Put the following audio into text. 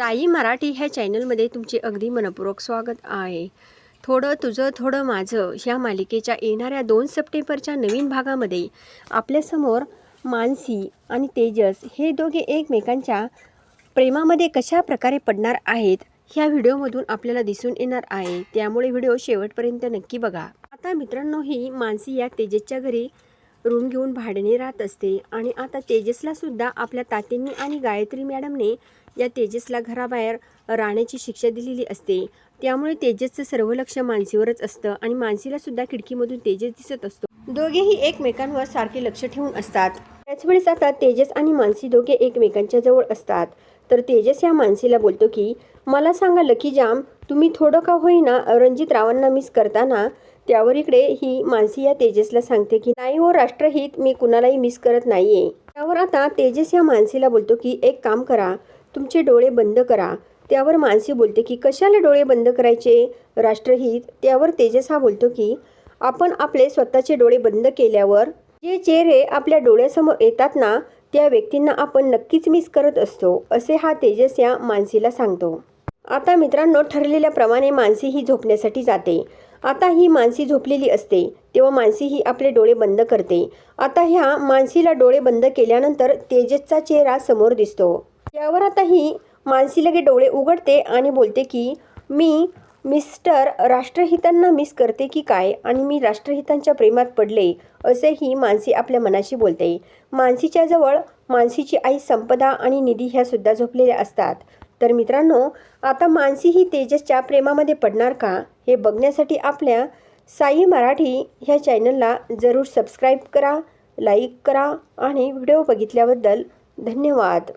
साई मराठी ह्या चॅनलमध्ये तुमचे अगदी मनपूर्वक स्वागत आहे. थोडं तुझं थोडं माझं ह्या मालिकेच्या येणाऱ्या दोन सप्टेंबरच्या नवीन भागामध्ये आपल्यासमोर मानसी आणि तेजस हे दोघे एकमेकांच्या प्रेमामध्ये कशा प्रकारे पडणार आहेत ह्या व्हिडिओमधून आपल्याला दिसून येणार आहे. त्यामुळे व्हिडिओ शेवटपर्यंत नक्की बघा. आता मित्रांनो ही मानसी या तेजसच्या घरी रूम घेऊन भाड्याने राहत असते आणि आता तेजसला सुद्धा आपल्या तातींनी आणि गायत्री मॅडमने या तेजसला घराबाहेर राहण्याची शिक्षा दिलेली असते. त्यामुळे तेजसचं सर्व लक्ष मानसीवरच असतं आणि मानसीला सुद्धा खिडकीमधून तेजस दिसत असतो. दोघेही एकमेकांवर सारखे लक्ष ठेवून असतात. त्याच वेळेस आता तेजस आणि मानसी दोघे एकमेकांच्या जवळ असतात. तर तेजस या मानसीला बोलतो की मला सांगा लकी जाम तुम्ही थोडं का होईना रणजित रावांना मिस करताना? त्यावर इकडे ही मानसी या तेजसला सांगते की नाही हो राष्ट्रहित मी कुणालाही मिस करत नाहीये. त्यावर आता तेजस या मानसीला बोलतो की एक काम करा तुमचे डोळे बंद करा. त्यावर मानसी बोलते की कशाला डोळे बंद करायचे? राष्ट्रहित त्यावर तेजस हा बोलतो की आपण आपले स्वतःचे डोळे बंद केल्यावर जे चेहरे आपल्या डोळ्यासमोर येतात ना त्या व्यक्तींना आपण नक्कीच मिस करत असतो असे हा तेजस या मानसीला सांगतो. आता मित्रांनो ठरलेल्याप्रमाणे मानसी ही झोपण्यासाठी जाते. आता ही मानसी झोपलेली असते तेव्हा मानसी ही आपले डोळे बंद करते. आता ह्या मानसीला डोळे बंद केल्यानंतर तेजसचा चेहरा समोर दिसतो. त्यावर आता ही मानसी लगे डोळे उघडते आणि बोलते की मी मिस्टर राष्ट्रहितांना मिस करते की काय? आणि मी राष्ट्रहितांच्या प्रेमात पडले असेही मानसी आपल्या मनाशी बोलते. मानसीच्या जवळ मानसीची आई संपदा आणि निधी ह्या सुद्धा झोपलेल्या असतात. तर मित्रांनो आता मानसी ही तेजसच्या प्रेमामध्ये पडणार का? हे बघण्यासाठी आपल्या साई मराठी ह्या चॅनलला जरूर सबस्क्राईब करा लाईक करा आणि व्हिडिओ बघितल्याबद्दल धन्यवाद.